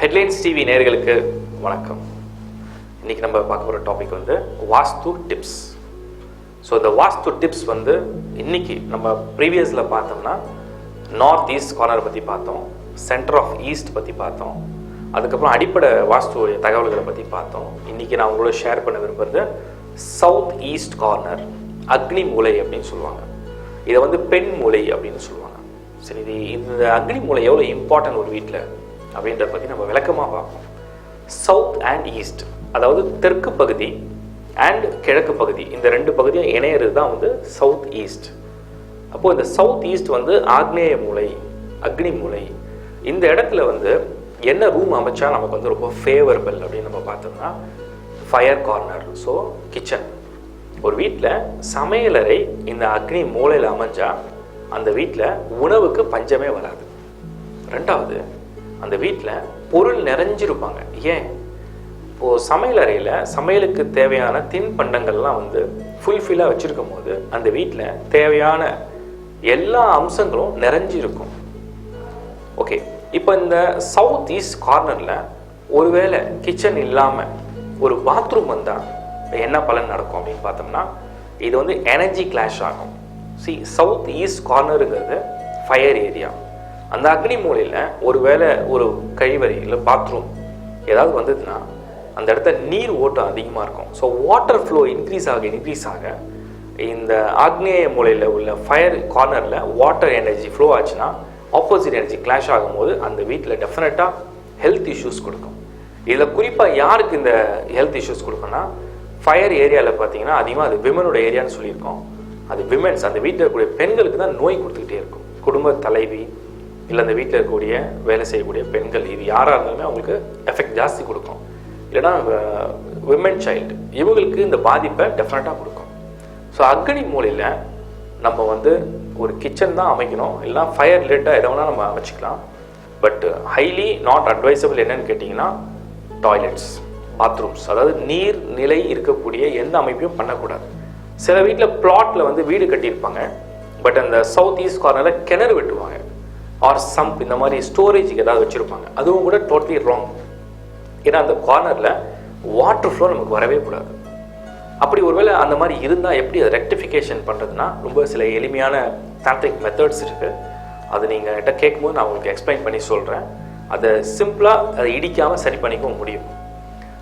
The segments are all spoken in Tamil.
ஹெட்லைன்ஸ் டிவி நேர்களுக்கு வணக்கம். இன்னைக்கு நம்ம பார்க்க போகிற டாபிக் வந்து வாஸ்து டிப்ஸ் ஸோ இந்த வாஸ்து டிப்ஸ் வந்து இன்னைக்கு நம்ம ப்ரீவியஸில் பார்த்தோம்னா நார்த் ஈஸ்ட் கார்னர் பற்றி பார்த்தோம் சென்டர் ஆஃப் ஈஸ்ட் பற்றி பார்த்தோம் அதுக்கப்புறம் அடிப்படை வாஸ்து தகவல்களை பற்றி பார்த்தோம். இன்னைக்கு நான் உங்களோட ஷேர் பண்ண விரும்புறது சவுத் ஈஸ்ட் கார்னர் அக்னி மூலை அப்படின்னு சொல்லுவாங்க. இதை வந்து பெண் மூலை அப்படின்னு சொல்லுவாங்க. சரி இது இந்த அக்னி மூலை எவ்வளோ இம்பார்ட்டன்ட் ஒரு வீட்டில் அப்படின்றத பற்றி நம்ம விளக்கமாக பார்ப்போம். சவுத் அண்ட் ஈஸ்ட் அதாவது தெற்கு பகுதி அண்ட் கிழக்கு பகுதி இந்த ரெண்டு பகுதியும் இணையிறது தான் வந்து சவுத் ஈஸ்ட் அப்போது இந்த சவுத் ஈஸ்ட் வந்து ஆக்னேய மூலை அக்னி மூலை இந்த இடத்துல வந்து என்ன ரூம் அமைச்சா நமக்கு வந்து ரொம்ப ஃபேவரபிள் அப்படின்னு நம்ம பார்த்தோம்னா ஃபயர் கார்னர் ஸோ கிச்சன் ஒரு வீட்டில் சமையலறை இந்த அக்னி மூலையில் அமைஞ்சா அந்த வீட்டில் உணவுக்கு பஞ்சமே வராது. ரெண்டாவது அந்த வீட்டில் பொருள் நிறைஞ்சிருப்பாங்க. ஏன்? இப்போது சமையல் அறையில் சமையலுக்கு தேவையான தின்பண்டங்கள்லாம் வந்து ஃபுல்ஃபில்லாக வச்சுருக்கும் போது அந்த வீட்டில் தேவையான எல்லா அம்சங்களும் நிறைஞ்சிருக்கும். ஓகே. இப்போ இந்த சவுத் ஈஸ்ட் கார்னரில் ஒருவேளை கிச்சன் இல்லாமல் ஒரு பாத்ரூம் வந்தால் என்ன பலன் நடக்கும் அப்படின்னு பார்த்தோம்னா இது வந்து எனர்ஜி கிளாஷ் ஆகும். சி சவுத் ஈஸ்ட் கார்னருங்கிறது ஃபயர் ஏரியா அந்த அக்னி மூலையில் ஒருவேளை ஒரு கழிவறை இல்லை பாத்ரூம் ஏதாவது வந்ததுன்னா அந்த இடத்துல நீர் ஓட்டம் அதிகமாக இருக்கும். ஸோ வாட்டர் ஃப்ளோ இன்க்ரீஸ் ஆக இன்க்ரீஸ் ஆக இந்த ஆக்னேய மூலையில் உள்ள ஃபயர் கார்னரில் வாட்டர் எனர்ஜி ஃப்ளோ ஆச்சுன்னா ஆப்போசிட் எனர்ஜி கிளாஷ் ஆகும்போது அந்த வீட்டில் டெஃபினட்டாக ஹெல்த் இஷ்யூஸ் கொடுக்கும். இதில் குறிப்பாக யாருக்கு இந்த ஹெல்த் இஷ்யூஸ் கொடுக்குன்னா ஃபயர் ஏரியாவில் பார்த்தீங்கன்னா அதிகமாக அது விமனோட ஏரியான்னு சொல்லியிருக்கோம். அது விமென்ஸ் அந்த வீட்டில் இருக்கக்கூடிய பெண்களுக்கு தான் நோய் கொடுத்துக்கிட்டே இருக்கும். குடும்ப தலைவி இல்லை அந்த வீட்டில் இருக்கக்கூடிய வேலை செய்யக்கூடிய பெண்கள் இது யாராக இருந்தாலுமே அவங்களுக்கு எஃபெக்ட் ஜாஸ்தி கொடுக்கும். இல்லைன்னா விமன் சைல்டு இவங்களுக்கு இந்த பாதிப்பை டெஃபினட்டாக கொடுக்கும். ஸோ அக்னி மூலையில் நம்ம வந்து ஒரு கிச்சன் தான் அமைக்கணும். இல்லைனா ஃபயர் ரிலேட்டாக எதை வேணால் நம்ம அமைச்சிக்கலாம் பட் ஹைலி நாட் அட்வைசபிள் என்னன்னு கேட்டிங்கன்னா டாய்லெட்ஸ் பாத்ரூம்ஸ் அதாவது நீர் நிலை இருக்கக்கூடிய எந்த அமைப்பையும் பண்ணக்கூடாது. சில வீட்டில் பிளாட்டில் வந்து வீடு கட்டியிருப்பாங்க. பட் அந்த சவுத் ஈஸ்ட் கார்னரில் கிணறு வெட்டுவாங்க. ஆர் சம்ப் இந்த மாதிரி ஸ்டோரேஜுக்கு ஏதாவது வச்சுருப்பாங்க. அதுவும் கூட டோட்டலி ராங் ஏன்னா அந்த கார்னரில் வாட்டர் ஃப்ளோ நமக்கு வரவே கூடாது. அப்படி ஒருவேளை அந்த மாதிரி இருந்தால் எப்படி அதை ரெக்டிஃபிகேஷன் பண்ணுறதுனா ரொம்ப சில எளிமையான தாந்திரிக் மெத்தட்ஸ் இருக்குது அது நீங்கள் கிட்ட கேட்கும்போது நான் உங்களுக்கு எக்ஸ்பிளைன் பண்ணி சொல்கிறேன் அதை சிம்பிளாக அதை இடிக்காமல் சரி பண்ணிக்கவும் முடியும்.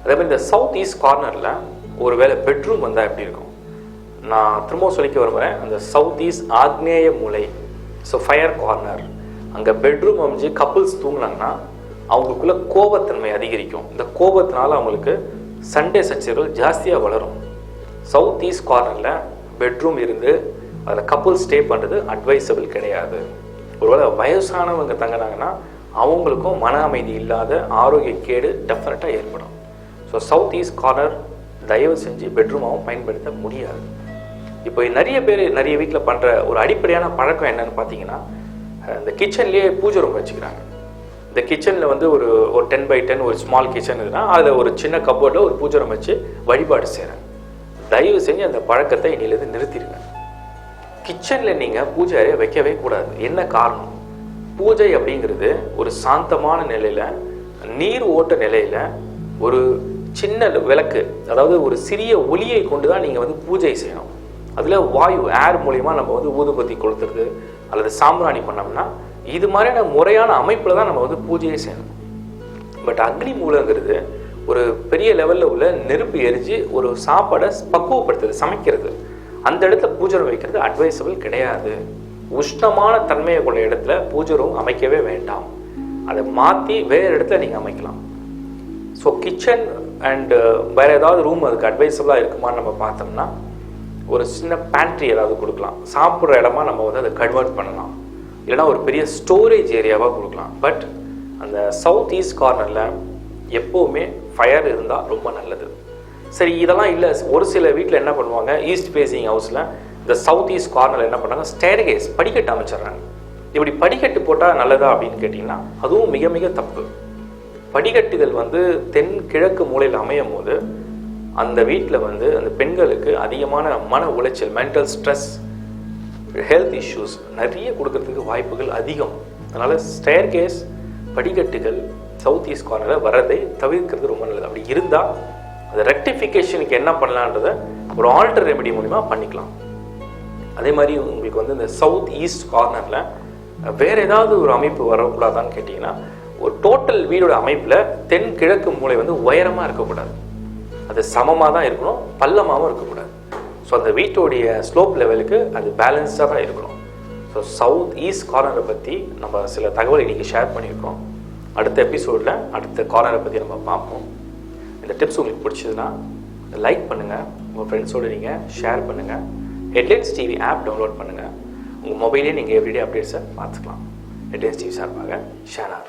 அதே மாதிரி இந்த சவுத் ஈஸ்ட் கார்னரில் ஒரு வேளை பெட்ரூம் வந்தால் எப்படி இருக்கும்? நான் திரும்பவும் சொல்லிக்க விரும்புகிறேன் அந்த சவுத் ஈஸ்ட் ஆக்னேய மூலை ஸோ ஃபயர் கார்னர் அங்கே பெட்ரூம் அமைஞ்சு கப்புள்ஸ் தூங்கினாங்கன்னா அவங்களுக்குள்ள கோபத்தன்மை அதிகரிக்கும். இந்த கோபத்தினால அவங்களுக்கு சண்டே சச்சரவுகள் ஜாஸ்தியாக வளரும். சவுத் ஈஸ்ட் கார்னரில் பெட்ரூம் இருந்து அதில் கப்புள் ஸ்டே பண்ணுறது அட்வைசபிள் கிடையாது. ஒருவேளை வயசானவங்க தங்கினாங்கன்னா அவங்களுக்கும் மன அமைதி இல்லாத ஆரோக்கிய கேடு டெஃபினட்டாக ஏற்படும். ஸோ சவுத் ஈஸ்ட் கார்னர் தயவு செஞ்சு பெட்ரூமாகவும் பயன்படுத்த முடியாது. இப்போ நிறைய பேர் நிறைய வீட்டில் பண்ணுற ஒரு அடிப்படையான பழக்கம் என்னன்னு பார்த்தீங்கன்னா இந்த கிச்சன்லேயே பூஜை ரூம் வச்சுக்கிறாங்க. இந்த கிச்சனில் வந்து ஒரு ஒரு டென் பை டென் ஒரு ஸ்மால் கிச்சன் இருக்குன்னா அதில் ஒரு சின்ன கப்போர்டில் ஒரு பூஜை ரூம் வச்சு வழிபாடு செய்கிறேன் தயவு செஞ்சு அந்த பழக்கத்தை இன்னிலேருந்து நிறுத்திடுங்க. கிச்சனில் நீங்கள் பூஜை அறையை வைக்கவே கூடாது. என்ன காரணம்? பூஜை அப்படிங்கிறது ஒரு சாந்தமான நிலையில் நீர் ஓட்ட நிலையில் ஒரு சின்ன விளக்கு அதாவது ஒரு சிறிய ஒளியை கொண்டு தான் நீங்கள் வந்து பூஜை செய்யணும். அதில் வாயு ஏர் மூலிமா நம்ம வந்து ஊதுபத்தி கொளுத்துறது அல்லது சாம்பிராணி பண்ணோம்னா இது மாதிரியான முறையான அமைப்பில் தான் நம்ம வந்து பூஜையை செய்யணும். பட் அக்னி மூலங்கிறது ஒரு பெரிய லெவலில் உள்ள நெருப்பு எரிஞ்சு ஒரு சாப்பாடை பக்குவப்படுத்துறது சமைக்கிறது. அந்த இடத்துல பூஜை வைக்கிறது அட்வைசபிள் கிடையாது. உஷ்ணமான தன்மையை கொண்ட இடத்துல பூஜை ரூம் அமைக்கவே வேண்டாம். அதை மாற்றி வேறு இடத்துல நீங்கள் அமைக்கலாம். ஸோ கிச்சன் அண்டு வேறு ஏதாவது ரூம் அதுக்கு அட்வைசபிளாக இருக்குமான்னு நம்ம பார்த்தோம்னா ஒரு சின்ன பேண்ட்ரி ஏதாவது கொடுக்கலாம். சாப்பிட்ற இடமா நம்ம வந்து அதை கன்வெர்ட் பண்ணலாம். இல்லைனா ஒரு பெரிய ஸ்டோரேஜ் ஏரியாவாக கொடுக்கலாம். பட் அந்த சவுத் ஈஸ்ட் கார்னரில் எப்போவுமே ஃபயர் இருந்தால் ரொம்ப நல்லது. சரி இதெல்லாம் இல்லை. ஒரு சில வீட்டில் என்ன பண்ணுவாங்க? ஈஸ்ட் ஃபேஸிங் ஹவுஸில் இந்த சவுத் ஈஸ்ட் கார்னரில் என்ன பண்ணுறாங்க ஸ்டேர்கேஸ் படிக்கட்டு அமைச்சிடுறாங்க. இப்படி படிக்கட்டு போட்டால் நல்லதா அப்படின்னு கேட்டிங்கன்னா அதுவும் மிக மிக தப்பு. படிக்கட்டுகள் வந்து தென் கிழக்கு மூலையில் அமையும் போது அந்த வீட்டில் வந்து அந்த பெண்களுக்கு அதிகமான மன உளைச்சல் மென்டல் ஸ்ட்ரெஸ் ஹெல்த் இஷ்யூஸ் நிறைய கொடுக்கறதுக்கு வாய்ப்புகள் அதிகம். அதனால் ஸ்டேர் கேஸ் படிக்கட்டுகள் சவுத் ஈஸ்ட் கார்னரில் வர்றதை தவிர்க்கிறது ரொம்ப நல்லது. அப்படி இருந்தால் அது ரெக்டிஃபிகேஷனுக்கு என்ன பண்ணலான்றதை ஒரு ஆல்டர் ரெமெடி மூலிமா பண்ணிக்கலாம். அதே மாதிரி உங்களுக்கு வந்து இந்த சவுத் ஈஸ்ட் கார்னரில் வேறு ஏதாவது ஒரு அமைப்பு வரக்கூடாதான்னு கேட்டிங்கன்னா ஒரு டோட்டல் வீடோட அமைப்பில் தென் கிழக்கு மூளை வந்து உயரமாக இருக்கக்கூடாது. அது சமமாக தான் இருக்கணும் பள்ளமாகவும் இருக்கக்கூடாது. ஸோ அந்த வீட்டோடைய ஸ்லோப் லெவலுக்கு அது பேலன்ஸ்டாக தான் இருக்கணும். ஸோ சவுத் ஈஸ்ட் கார்னரை பற்றி நம்ம சில தகவல் இன்றைக்கி ஷேர் பண்ணியிருக்கோம். அடுத்த எபிசோடில் அடுத்த கார்னரை பற்றி நம்ம பார்ப்போம். இந்த டிப்ஸ் உங்களுக்கு பிடிச்சதுன்னா லைக் பண்ணுங்கள் உங்கள் ஃப்ரெண்ட்ஸோடு நீங்கள் ஷேர் பண்ணுங்கள் ஹெட்லைன்ஸ் டிவி ஆப் டவுன்லோட் பண்ணுங்கள் உங்கள் மொபைலே நீங்கள் எவ்ரிடே அப்டேட்ஸை பார்த்துக்கலாம். ஹெட்லைன்ஸ் டிவி சார்பாக ஷேனார்